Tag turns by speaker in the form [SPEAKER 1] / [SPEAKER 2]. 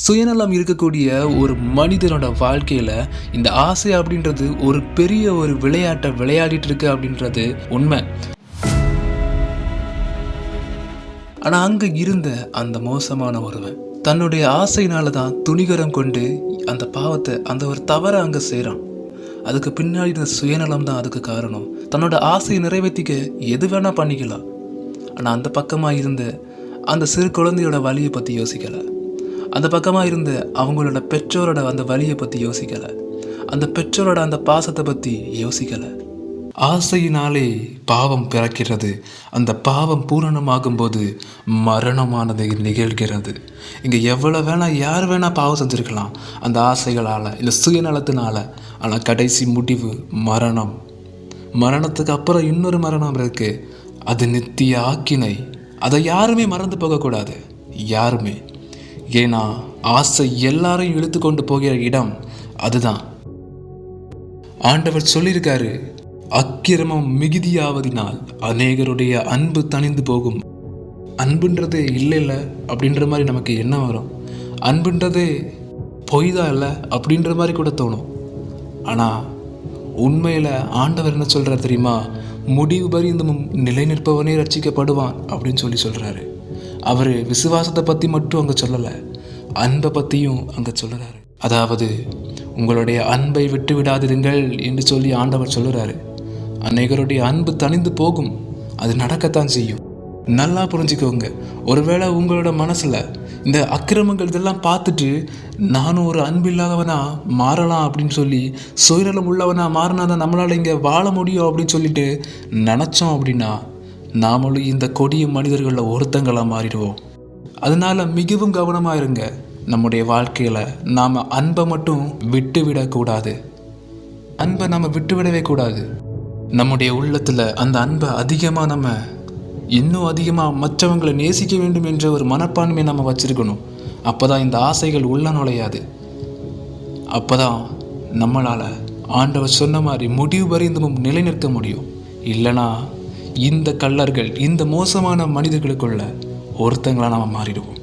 [SPEAKER 1] சுயநலம் இருக்கக்கூடிய ஒரு மனிதனோட வாழ்க்கையில இந்த ஆசை அப்படின்றது ஒரு பெரிய ஒரு விளையாட்டை விளையாடிட்டு இருக்கு அப்படின்றது உண்மை. ஆனா அங்க இருந்த அந்த மோசமான ஒருவன் தன்னுடைய ஆசையினால தான் துணிகரம் கொண்டு அந்த பாவத்தை அந்த ஒரு தவறை அங்க செய்றான். அதுக்கு பின்னாடி இருந்த சுயநலம் தான் அதுக்கு காரணம். தன்னோட ஆசையை நிறைவேற்றிக்க எது வேணா பண்ணிக்கலாம். ஆனா அந்த பக்கமா இருந்த அந்த சிறு குழந்தையோட வலியை பத்தி யோசிக்கலை. அந்த பக்கமாக இருந்த அவங்களோட பெற்றோரோட அந்த வலியை பற்றி யோசிக்கலை. அந்த பெற்றோரோட அந்த பாசத்தை பற்றி யோசிக்கலை. ஆசையினாலே பாவம் பிறக்கிறது. அந்த பாவம் பூரணமாகும்போது மரணமானது நிகழ்கிறது. இங்கே எவ்வளோ வேணால் யார் வேணால் பாவம் செஞ்சுருக்கலாம். அந்த ஆசைகளால் இல்லை சுயநலத்தினால. ஆனால் கடைசி முடிவு மரணம். மரணத்துக்கு அப்புறம் இன்னொரு மரணம் இருக்குது அது நித்திய ஆக்கினை. அதை யாருமே மறந்து போகக்கூடாது. யாருமே. ஏன்னா ஆசை எல்லாரையும் இழுத்து கொண்டு போகிற இடம் அதுதான். ஆண்டவர் சொல்லியிருக்காரு அக்கிரமம் மிகுதியாவதினால் அநேகருடைய அன்பு தணிந்து போகும். அன்புன்றது இல்லை இல்லை அப்படின்ற மாதிரி நமக்கு என்ன வரும். அன்புன்றது பொய் தான் இல்லை அப்படின்ற மாதிரி கூட தோணும். ஆனால் உண்மையில் ஆண்டவர் என்ன சொல்கிறார் தெரியுமா? முடிவு பரியந்தமும் நிலை நிற்பவனே ரட்சிக்கப்படுவான் அப்படின்னு சொல்லி சொல்கிறாரு அவர் விசுவாசத்தை பற்றி மட்டும் அங்கே சொல்லலை. அன்பை பற்றியும் அங்கே சொல்லுறாரு. அதாவது உங்களுடைய அன்பை விட்டு விடாதிருங்கள் என்று சொல்லி ஆண்டவர் சொல்லுறாரு. அநேகருடைய அன்பு தணிந்து போகும். அது நடக்கத்தான் செய்யும். நல்லா புரிஞ்சுக்கோங்க. ஒருவேளை உங்களோட மனசில் இந்த அக்கிரமங்கள் இதெல்லாம் பார்த்துட்டு நானும் ஒரு அன்பில்லாதவனா மாறலாம் அப்படின்னு சொல்லி சுயநலம் உள்ளவனா மாறினா தான் நம்மளால் இங்கே வாழ முடியும் அப்படின்னு சொல்லிட்டு நினச்சோம் அப்படின்னா நாமளும் இந்த கொடிய மனிதர்களில் ஒருத்தங்களாக மாறிடுவோம். அதனால மிகவும் கவனமாக இருங்க. நம்முடைய வாழ்க்கையில் நாம் அன்பை மட்டும் விட்டுவிடக்கூடாது அன்பை நம்ம விட்டுவிடவே கூடாது. நம்முடைய உள்ளத்தில் அந்த அன்பை அதிகமாக நம்ம இன்னும் அதிகமாக மற்றவங்களை நேசிக்க வேண்டும் என்ற ஒரு மனப்பான்மையை நம்ம வச்சுருக்கணும். அப்போ தான் இந்த ஆசைகள் உள்ள நுழையாது. அப்போ தான் நம்மளால் ஆண்டவர் சொன்ன மாதிரி முடிவு பரிந்தமும் நிலைநிறுத்த முடியும். இல்லைனா இந்த கள்ளர்கள் இந்த மோசமான மனிதர்களுக்குள்ள ஒருத்தங்களா நாம் மாறிடுவோம்